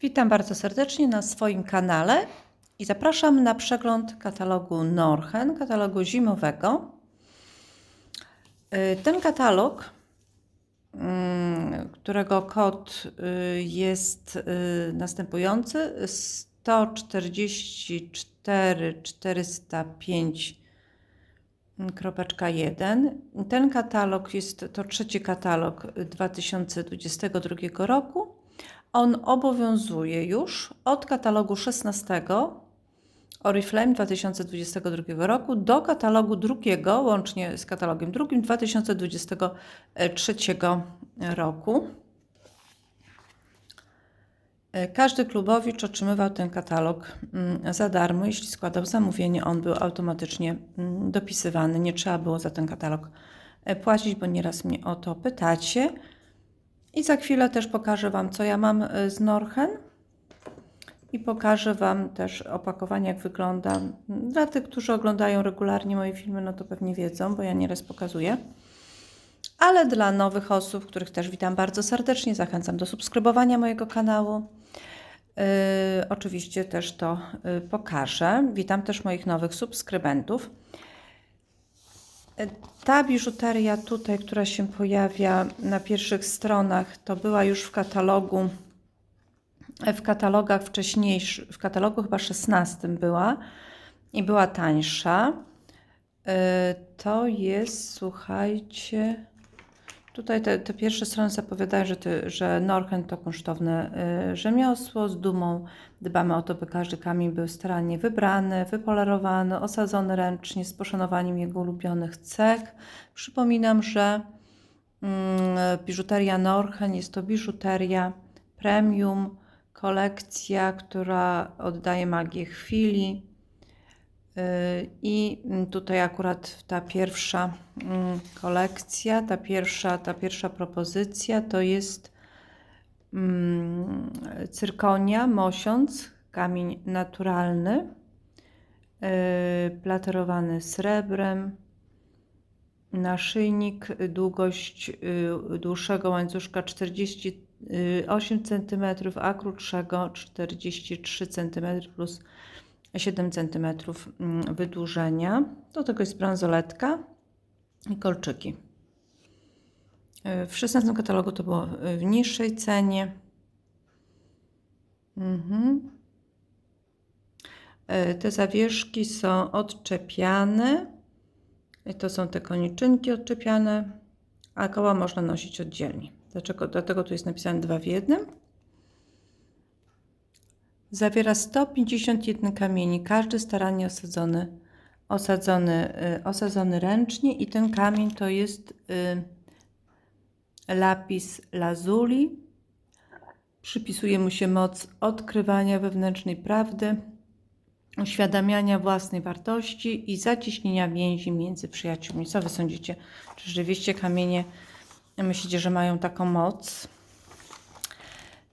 Witam bardzo serdecznie na swoim kanale i zapraszam na przegląd katalogu Norchen, katalogu zimowego. Y, Ten katalog, mm, którego kod y, jest y, następujący 144 405 Kropeczka 1. Ten katalog jest to trzeci katalog 2022 roku. On obowiązuje już od katalogu 16 Oriflame 2022 roku do katalogu drugiego, łącznie z katalogiem drugim 2023 roku. Każdy klubowicz otrzymywał ten katalog mm, za darmo. Jeśli składał zamówienie, on był automatycznie mm, dopisywany. Nie trzeba było za ten katalog e, płacić, bo nieraz mnie o to pytacie. I za chwilę też pokażę Wam, co ja mam e, z Norchen. I pokażę Wam też opakowanie, jak wygląda. Dla tych, którzy oglądają regularnie moje filmy, no to pewnie wiedzą, bo ja nieraz pokazuję. Ale dla nowych osób, których też witam bardzo serdecznie, zachęcam do subskrybowania mojego kanału. Yy, oczywiście też to yy, pokażę. Witam też moich nowych subskrybentów. Ta biżuteria tutaj, która się pojawia na pierwszych stronach, to była już w katalogu, w katalogach wcześniejszych, w katalogu chyba 16 była i była tańsza. Yy, To jest, słuchajcie, Tutaj te, te pierwsze strony zapowiadają, że, ty, że Norchen to kunsztowne y, rzemiosło. Z dumą dbamy o to, by każdy kamień był starannie wybrany, wypolerowany, osadzony ręcznie z poszanowaniem jego ulubionych cech. Przypominam, że mm, biżuteria Norchen jest to biżuteria premium, kolekcja, która oddaje magię chwili. I tutaj akurat ta pierwsza mm, kolekcja, ta pierwsza, ta pierwsza propozycja to jest mm, cyrkonia, mosiąc, kamień naturalny, y, platerowany srebrem, naszyjnik, długość y, dłuższego łańcuszka 48 cm, a krótszego 43 cm plus 7 cm mm, wydłużenia. Do tego jest bransoletka i kolczyki. E, w 16 katalogu to było w niższej cenie. Mhm. E, te zawieszki są odczepiane. To są te koniczynki odczepiane, a koła można nosić oddzielnie. Dlaczego? Dlatego tu jest napisane dwa w jednym. Zawiera 151 kamieni, każdy starannie osadzony, osadzony, y, osadzony ręcznie i ten kamień to jest y, lapis lazuli. Przypisuje mu się moc odkrywania wewnętrznej prawdy, uświadamiania własnej wartości i zacieśnienia więzi między przyjaciółmi. Co wy sądzicie? Czy rzeczywiście kamienie myślicie, że mają taką moc?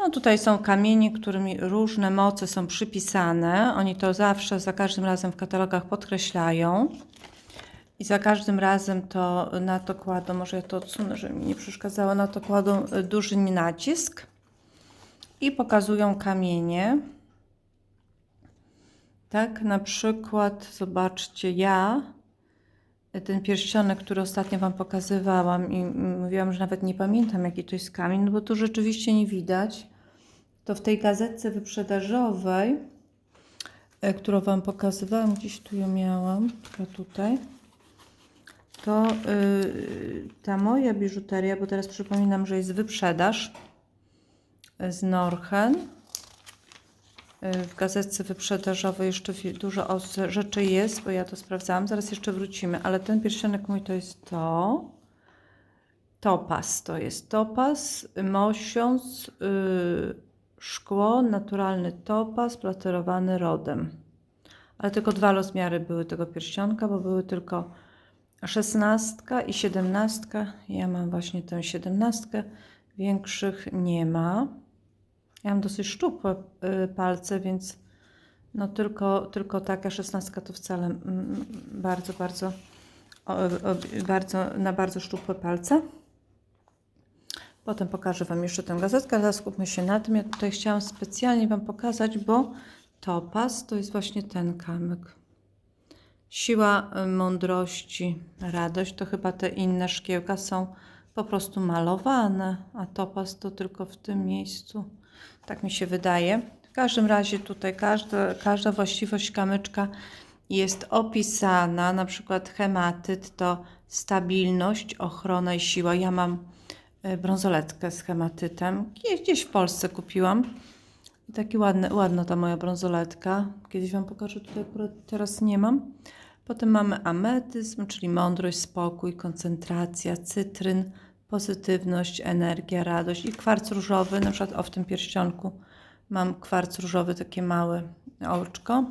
No tutaj są kamienie, którymi różne moce są przypisane. Oni to zawsze, za każdym razem w katalogach podkreślają. I za każdym razem to na to kładą, może ja to odsunę, żeby mi nie przeszkadzało, na to kładą y, duży nacisk i pokazują kamienie. Tak, na przykład, zobaczcie, ja ten pierścionek, który ostatnio Wam pokazywałam i mówiłam, że nawet nie pamiętam, jaki to jest kamień, no bo tu rzeczywiście nie widać. To w tej gazetce wyprzedażowej, e, którą Wam pokazywałam, gdzieś tu ją miałam, tylko tutaj, to yy, ta moja biżuteria, bo teraz przypominam, że jest wyprzedaż z Norchen. Y, w gazetce wyprzedażowej jeszcze dużo rzeczy jest, bo ja to sprawdzałam. Zaraz jeszcze wrócimy, ale ten pierścionek mój to jest to. Topaz to jest topaz, mosiąc, yy, szkło, naturalny topaz, platerowany rodem. Ale tylko dwa rozmiary były tego pierścionka, bo były tylko szesnastka i siedemnastka. Ja mam właśnie tę siedemnastkę, większych nie ma. Ja mam dosyć szczupłe y, palce, więc no tylko, tylko taka szesnastka to wcale mm, bardzo, bardzo, bardzo, na bardzo szczupłe palce. Potem pokażę Wam jeszcze tę gazetkę, ale skupmy się na tym. Ja tutaj chciałam specjalnie Wam pokazać, bo topaz to jest właśnie ten kamyk. Siła y, mądrości, radość to chyba te inne szkiełka są po prostu malowane, a topaz to tylko w tym miejscu. Tak mi się wydaje. W każdym razie tutaj każda, każda właściwość kamyczka jest opisana, na przykład hematyt to stabilność, ochrona i siła. Ja mam y, brązoletkę z hematytem, Gdzieś- w Polsce kupiłam. Taki ładny, ładna ta moja brązoletka. Kiedyś Wam pokażę, tutaj akurat teraz nie mam. Potem mamy ametyzm, czyli mądrość, spokój, koncentracja, cytryn, pozytywność, energia, radość i kwarc różowy, na przykład o w tym pierścionku mam kwarc różowy, takie małe oczko.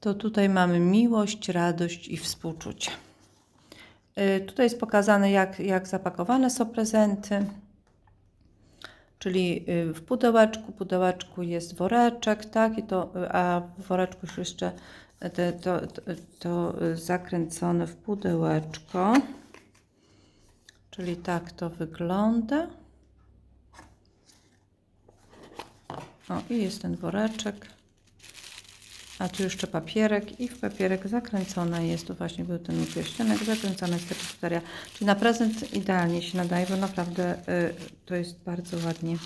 To tutaj mamy miłość, radość i współczucie. Y, Tutaj jest pokazane, jak, jak zapakowane są prezenty. Czyli y, w pudełeczku, pudełeczku jest woreczek, tak, i to, a w woreczku już jeszcze to, to, to y, zakręcone w pudełeczko. Czyli tak to wygląda. O, i jest ten woreczek. A tu jeszcze papierek i w papierek zakręcona jest, tu właśnie był ten pierścionek, zakręcona jest ta biżuteria. Czyli na prezent idealnie się nadaje, bo naprawdę y, to jest bardzo ładnie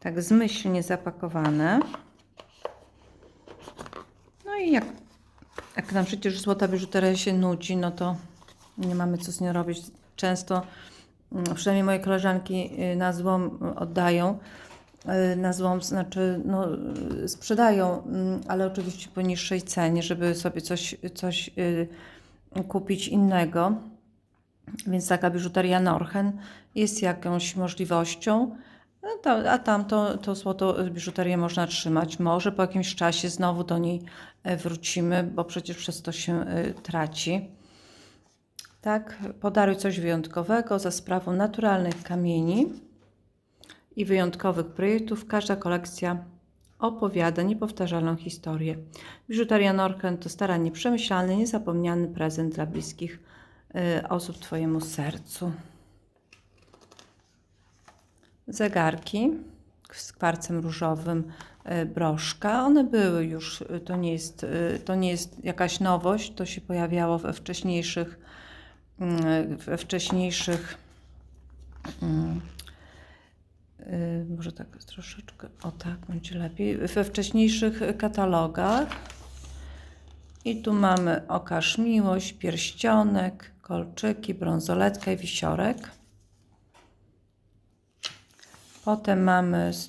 tak zmyślnie zapakowane. No i jak, jak nam przecież złota biżuteria się nudzi, no to nie mamy co z nią robić. Często, mm, przynajmniej moje koleżanki y, na złom oddają, y, na złom, znaczy no, y, sprzedają, mm, ale oczywiście po niższej cenie, żeby sobie coś, coś y, kupić innego. Więc taka biżuteria Norchen jest jakąś możliwością. No a tam to, to złoto y, biżuterię można trzymać. Może po jakimś czasie znowu do niej wrócimy, bo przecież przez to się y, traci. Tak, podaruj coś wyjątkowego za sprawą naturalnych kamieni i wyjątkowych projektów. Każda kolekcja opowiada niepowtarzalną historię. Biżuteria Norken to staranie przemyślany, niezapomniany prezent dla bliskich y, osób Twojemu sercu. Zegarki z kwarcem różowym, y, broszka. One były już, y, to nie jest, to nie jest jakaś nowość, to się pojawiało we wcześniejszych, we wcześniejszych mm, y, może tak troszeczkę, o tak będzie lepiej, we wcześniejszych katalogach. I tu mamy okaż miłość, pierścionek, kolczyki, brązoletka i wisiorek. Potem mamy z,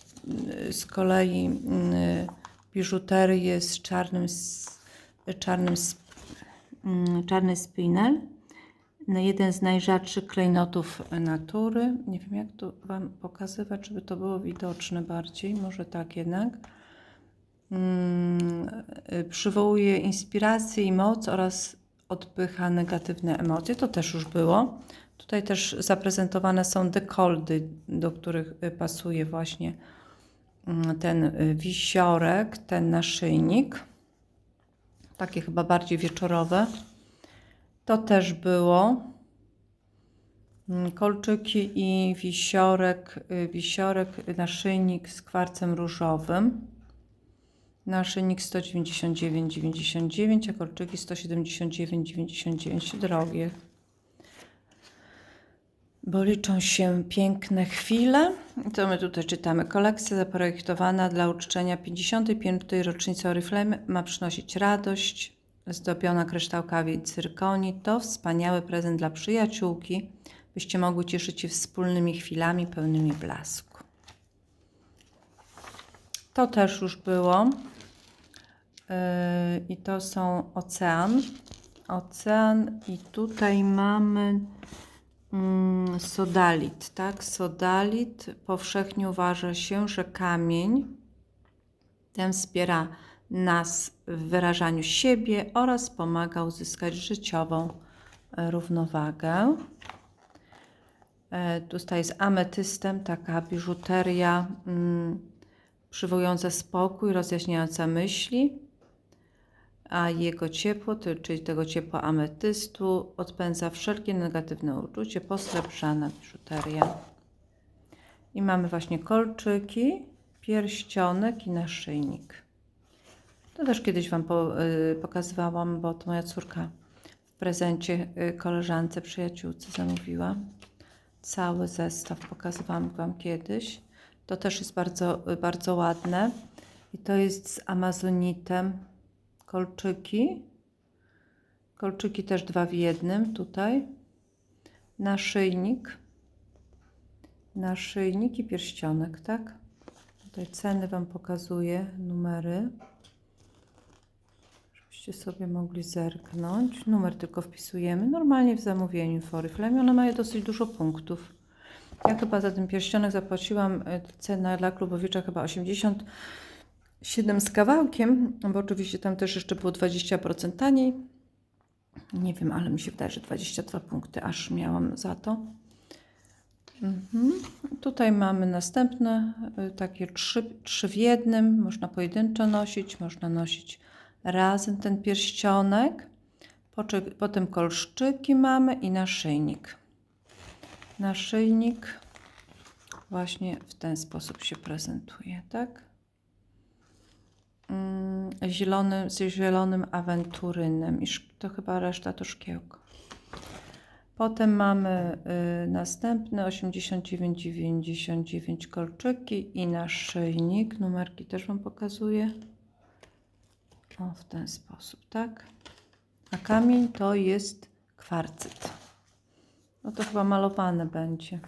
z kolei y, biżuterię z czarnym, s- czarnym, s- mm, czarny spinel. No, Jeden z najrzadszych klejnotów natury. Nie wiem, jak tu Wam pokazywać, żeby to było widoczne bardziej. Może tak jednak. Mm, Przywołuje inspirację i moc oraz odpycha negatywne emocje. To też już było. Tutaj też zaprezentowane są dekoldy, do których y, pasuje właśnie mm, ten y, wisiorek, ten naszyjnik. Takie chyba bardziej wieczorowe. To też było. Mm, Kolczyki i wisiorek, y, wisiorek, y, naszyjnik z kwarcem różowym. Naszyjnik 199,99, a kolczyki 179,99. Drogie. Bo liczą się piękne chwile. To my tutaj czytamy. Kolekcja zaprojektowana dla uczczenia 55. rocznicy Oriflame ma przynosić radość. Zdobiona kryształkami cyrkonii to wspaniały prezent dla przyjaciółki, byście mogły cieszyć się wspólnymi chwilami pełnymi blasku. To też już było. Yy, I to są ocean. Ocean i tutaj mamy mm, sodalit, tak? Sodalit powszechnie uważa się, że kamień ten wspiera nas w wyrażaniu siebie oraz pomaga uzyskać życiową e, równowagę. E, Tutaj z ametystem taka biżuteria mm, przywołująca spokój, rozjaśniająca myśli. a jego ciepło, czyli tego ciepła ametystu, odpędza wszelkie negatywne uczucie, posrebrzana biżuteria. I mamy właśnie kolczyki, pierścionek i naszyjnik. To też kiedyś Wam y, pokazywałam, bo to moja córka w prezencie y, koleżance, przyjaciółce zamówiła. Cały zestaw pokazywałam Wam kiedyś. To też jest bardzo, y, bardzo ładne. I to jest z amazonitem kolczyki. Kolczyki też dwa w jednym tutaj. Naszyjnik. Naszyjnik i pierścionek, tak? Tutaj ceny Wam pokazuję, numery. Żebyście sobie mogli zerknąć. Numer tylko wpisujemy. Normalnie w zamówieniu Oriflame. One mają dosyć dużo punktów. Ja chyba za ten pierścionek zapłaciłam e, cenę dla klubowicza chyba 87 z kawałkiem, bo oczywiście tam też jeszcze było 20% taniej. Nie wiem, ale mi się wydaje, że 22 punkty aż miałam za to. Mhm. Tutaj mamy następne y, takie trzy, trzy w jednym. Można pojedynczo nosić, można nosić razem ten pierścionek. Potem kolszczyki mamy i naszyjnik. Naszyjnik właśnie w ten sposób się prezentuje, tak? Mm, Zielony, z zielonym awenturynem. I to chyba reszta to szkiełko. Potem mamy y, następne 89,99 kolczyki i naszyjnik. Numerki też Wam pokazuję. O, w ten sposób, tak? A kamień to jest kwarcyt. No to chyba malowane będzie.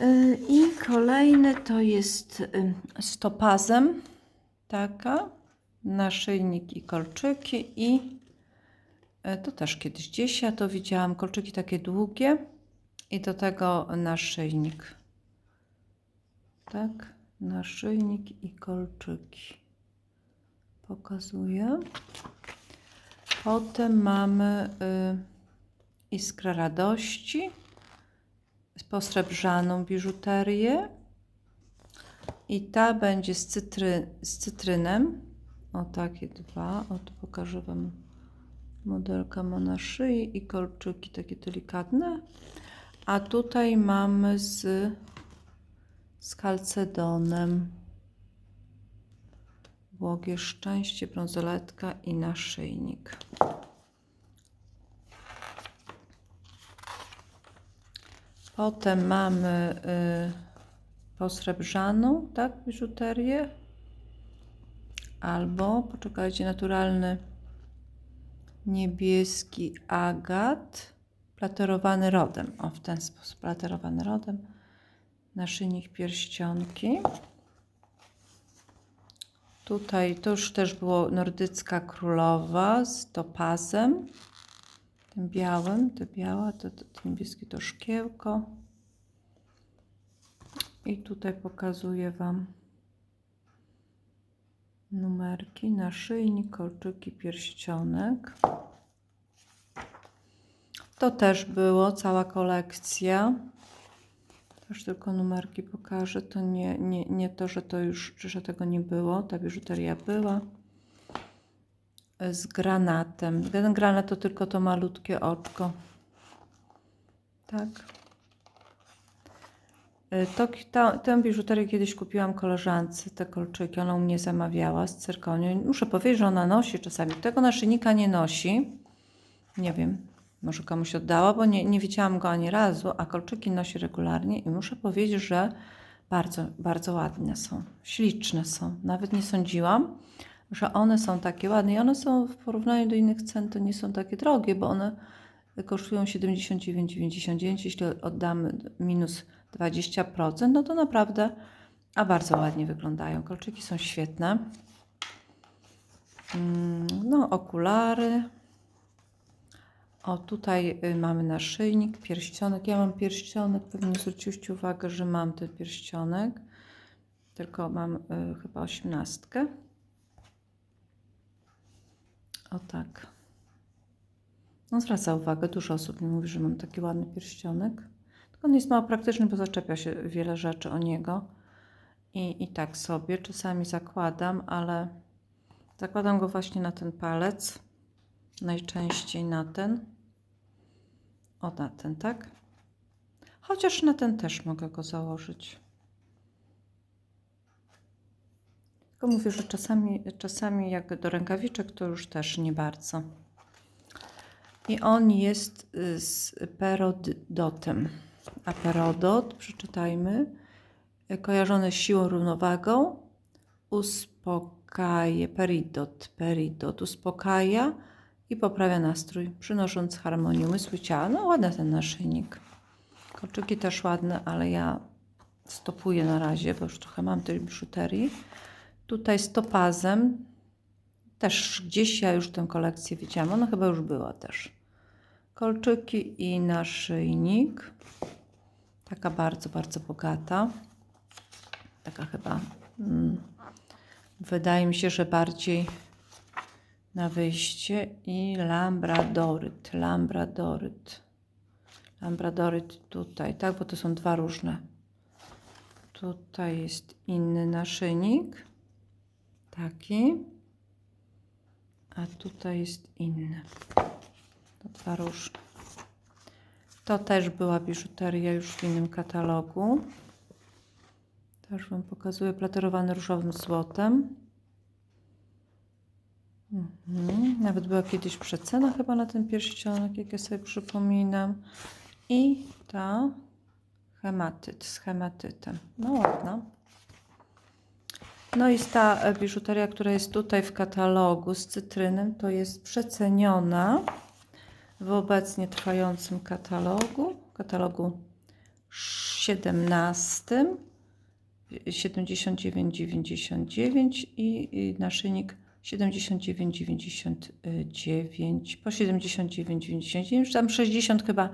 Y, I kolejny to jest y, z topazem. Taka. Naszyjnik i kolczyki i E, To też kiedyś gdzieś ja to widziałam. Kolczyki takie długie i do tego naszyjnik. Tak, naszyjnik i kolczyki. Pokazuję. Potem mamy y, iskrę radości, posrebrzaną biżuterię. I ta będzie z, cytry, z cytrynem. O takie dwa. O, tu pokażę Wam. Modelka ma na szyi i kolczyki takie delikatne. A tutaj mamy z, z kalcedonem. Błogie szczęście, brązoletka i naszyjnik. Potem mamy y, posrebrzaną, tak, biżuterię. Albo, poczekajcie, naturalny niebieski agat, platerowany rodem. O, w ten sposób, platerowany rodem. Naszyjnik pierścionki. Tutaj to już też było nordycka królowa z topazem. Tym białym, to biała, to, to, to niebieskie to szkiełko. I tutaj pokazuję Wam numerki, naszyjnik, kolczyki, pierścionek. To też było, cała kolekcja. Też tylko numerki pokażę. To nie, nie, nie to, że to już, że tego nie było. Ta biżuteria była. Z granatem. Ten granat to tylko to malutkie oczko. Tak. Y, To, ta, tę biżuterię kiedyś kupiłam koleżance, te kolczyki, ona u mnie zamawiała z cyrkonią. Muszę powiedzieć, że ona nosi czasami. Tego naszyjnika nie nosi. Nie wiem, może komuś oddała, bo nie, nie widziałam go ani razu, a kolczyki nosi regularnie i muszę powiedzieć, że bardzo, bardzo ładne są, śliczne są. Nawet nie sądziłam, że one są takie ładne i one są w porównaniu do innych cen to nie są takie drogie, bo one kosztują 79,99. Jeśli oddamy minus 20%, no to naprawdę, a bardzo ładnie wyglądają. Kolczyki są świetne. Mm, No, okulary. O, tutaj y, mamy naszyjnik, pierścionek. Ja mam pierścionek, pewnie zwróciłyście uwagę, że mam ten pierścionek. Tylko mam y, chyba osiemnastkę. O tak. No zwraca uwagę, dużo osób mi mówi, że mam taki ładny pierścionek. Tylko on jest mało praktyczny, bo zaczepia się wiele rzeczy o niego. I, i tak sobie czasami zakładam, ale Zakładam go właśnie na ten palec. Najczęściej na ten. O, na ten, tak? Chociaż na ten też mogę go założyć. Tylko mówię, że czasami, czasami jak do rękawiczek, to już też nie bardzo. I on jest y, z perodotem. A perodot, przeczytajmy, kojarzony z siłą równowagą, uspokaja, peridot, peridot, uspokaja i poprawia nastrój, przynosząc harmonię umysłu ciała. No ładny ten naszyjnik. Kolczyki też ładne, ale ja stopuję na razie, bo już trochę mam tej biżuterii. Tutaj z topazem, też gdzieś ja już tę kolekcję widziałam, ona chyba już była też. Kolczyki i naszyjnik. Taka bardzo, bardzo bogata. Taka chyba, mm, wydaje mi się, że bardziej na wyjście. I lambradoryt, lambradoryt. Lambradoryt tutaj, tak, bo to są dwa różne. Tutaj jest inny naszyjnik. Taki. A tutaj jest inny. To dwa różne. To też była biżuteria już w innym katalogu. Też Wam pokazuję platerowany różowym złotem. Mhm. Nawet była kiedyś przecena chyba na ten pierścionek, jak ja sobie przypominam. I ta hematyt z hematytem. No ładna. No i ta biżuteria, która jest tutaj w katalogu z cytrynem, to jest przeceniona w obecnie trwającym katalogu, katalogu 17, 79,99 i, i naszyjnik 79,99 po 79,99, tam 60 chyba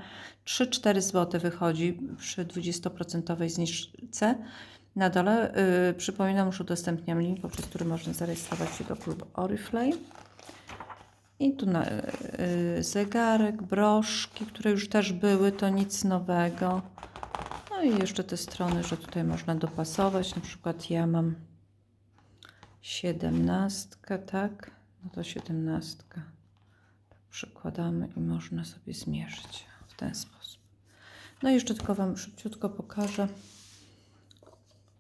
3-4 zł wychodzi przy 20% zniżce. Na dole yy, przypominam, już udostępniam link, poprzez który można zarejestrować się do klubu Oriflame. I tu na, yy, zegarek, broszki, które już też były, to nic nowego. No i jeszcze te strony, że tutaj można dopasować. Na przykład ja mam siedemnastkę, tak? No to siedemnastka. Tak przykładamy i można sobie zmierzyć w ten sposób. No i jeszcze tylko Wam szybciutko pokażę,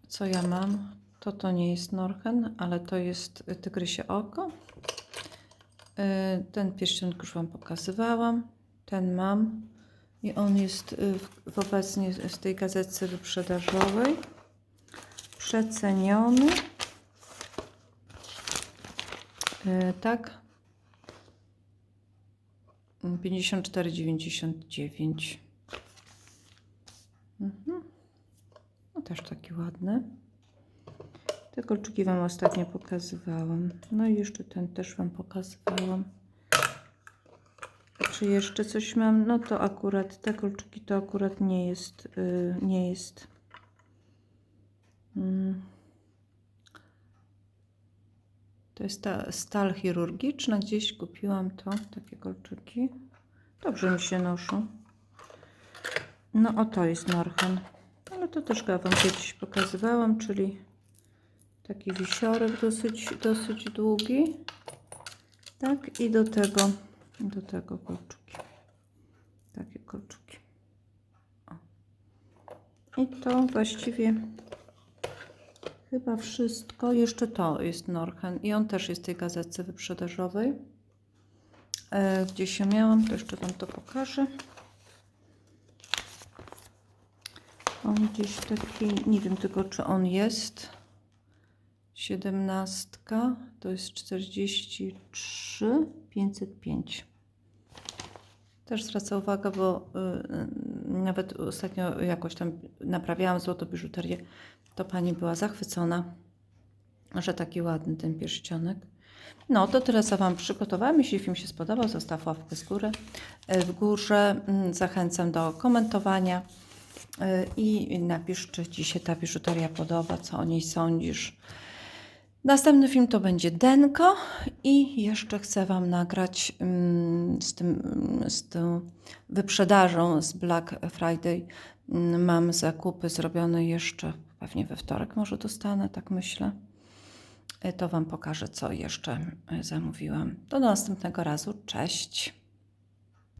co ja mam. To to nie jest Norchen, ale to jest tygrysie oko. Y, Ten pierścionek już Wam pokazywałam. Ten mam. I on jest y, w, w obecnie w tej gazetce wyprzedażowej. Przeceniony. E, tak. 54,99. Mhm. No też taki ładny. Te kolczyki Wam ostatnio pokazywałam. No i jeszcze ten też Wam pokazywałam. Czy jeszcze coś mam? No to akurat te kolczyki to akurat nie jest, yy, nie jest. Mm. To jest ta stal chirurgiczna. Gdzieś kupiłam to, takie kolczyki. Dobrze mi się noszą. No o to jest Norchen. Ale to też Wam kiedyś pokazywałam, czyli taki wisiorek dosyć, dosyć długi. Tak i do tego, do tego kolczyki. Takie kolczyki. O. I to właściwie Chyba wszystko. Jeszcze to jest Norchen i on też jest w tej gazetce wyprzedażowej. E, gdzie się miałam, to jeszcze Wam to pokażę. On gdzieś taki, nie wiem tylko czy on jest. 17 to jest 43 505. Też zwraca uwagę, bo y, nawet ostatnio jakoś tam naprawiałam złoto biżuterię to pani była zachwycona, że taki ładny ten pierścionek. No, to tyle, co Wam przygotowałam. Jeśli film się spodobał, zostaw łapkę z góry. E, w górze mm, zachęcam do komentowania e, i napisz, czy Ci się ta biżuteria podoba, co o niej sądzisz. Następny film to będzie Denko i jeszcze chcę Wam nagrać mm, z, tym, z tą wyprzedażą z Black Friday. Mm, mam zakupy zrobione jeszcze pewnie we wtorek może dostanę, tak myślę. e, to Wam pokażę, co jeszcze e, zamówiłam. Do następnego razu. Cześć.